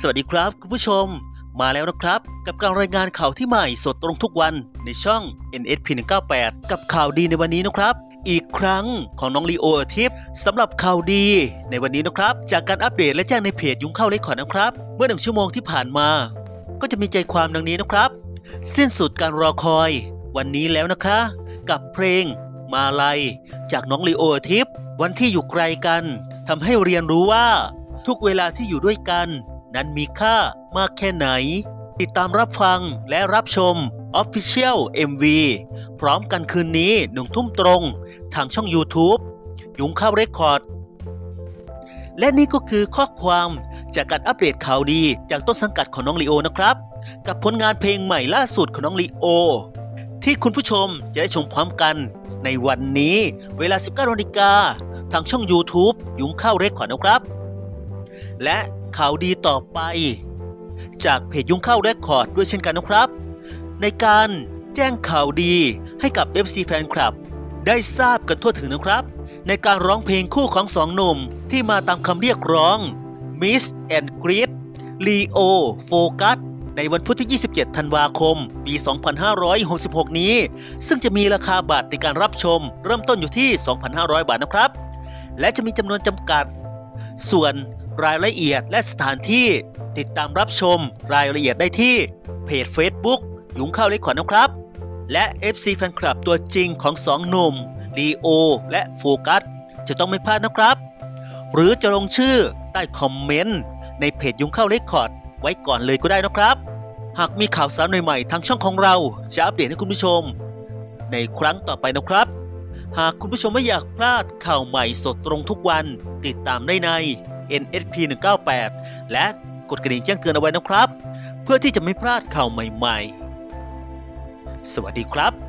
สวัสดีครับคุณผู้ชม มาแล้วนะครับ กับการรายงานข่าวที่ใหม่สดตรงทุกวันในช่อง NSP 198กับข่าวดีในวันนี้นะครับ อีกครั้งของน้องลีโออาทิพย์สำหรับข่าวดีในวันนี้นะครับ จากการอัปเดตและแจ้งในเพจยุ้งเข้าเล็กขอนะครับ เมื่อหนึ่งชั่วโมงที่ผ่านมา ก็จะมีใจความดังนี้นะครับ สิ้นสุดการรอคอย วันนี้แล้วนะคะ กับเพลง มาลัย จากน้องลีโออาทิพย์วันที่อยู่ไกลกันทำให้เรียนรู้ว่า ทุกเวลาที่อยู่ด้วยกัน นั้นมีค่ามากแค่ไหน ติดตามรับฟังและรับชม Official MV พร้อมกันคืนนี้หนึ่งทุ่มตรง ทางช่อง YouTube ยุงข้าวเรคคอร์ด และนี่ก็คือข้อความจากการอัปเดตข่าวดีจากต้นสังกัดของน้องลีโอนะครับ กับผลงานเพลงใหม่ล่าสุดของน้องลีโอ ที่คุณผู้ชมจะได้ชมพร้อมกันในวันนี้เวลา 19นาฬิกาทางช่อง YouTube ยุงข้าวเรคคอร์ดนะครับ และ ข่าวดีต่อไป จากเพจยุงเข้าวเรคคอร์ดด้วยเช่นกันนะครับ ในการแจ้งข่าวดีให้กับ FC แฟนคลับ ได้ทราบกันทั่วถึงนะครับ ในการร้องเพลงคู่ของสองหนุ่มที่มาตามคำเรียกร้อง Miss and Greet Leo Focus ในวันพุธที่ 27 ธันวาคม ปี 2566 นี้ ซึ่งจะมีราคาบัตรในการรับชม เริ่มต้นอยู่ที่ 2,500 บาทนะครับ และจะมีจำนวนจำกัด ส่วน รายละเอียดและสถานที่ ติดตามรับชมรายละเอียดได้ที่ เพจ Facebook ยุงข้าวเล็กขวัญนะครับ และ FC แฟนคลับตัวจริงของสองหนุ่มลีโอและโฟกัสจะต้องไม่พลาดนะครับ หรือจะลงชื่อใต้คอมเมนต์ในเพจยุงข้าวเล็กคอร์ดไว้ก่อนเลยก็ได้นะครับ หากมีข่าวสารใหม่ๆทางช่องของเราจะอัปเดตให้คุณผู้ชม ในครั้งต่อไปนะครับ หากคุณผู้ชมไม่อยากพลาดข่าวใหม่สดตรงทุกวันติดตามได้ใน NSP 198และกดกระดิ่งแจ้งเตือนเอาไว้นะครับ เพื่อที่จะไม่พลาดข่าวใหม่ ๆ สวัสดีครับ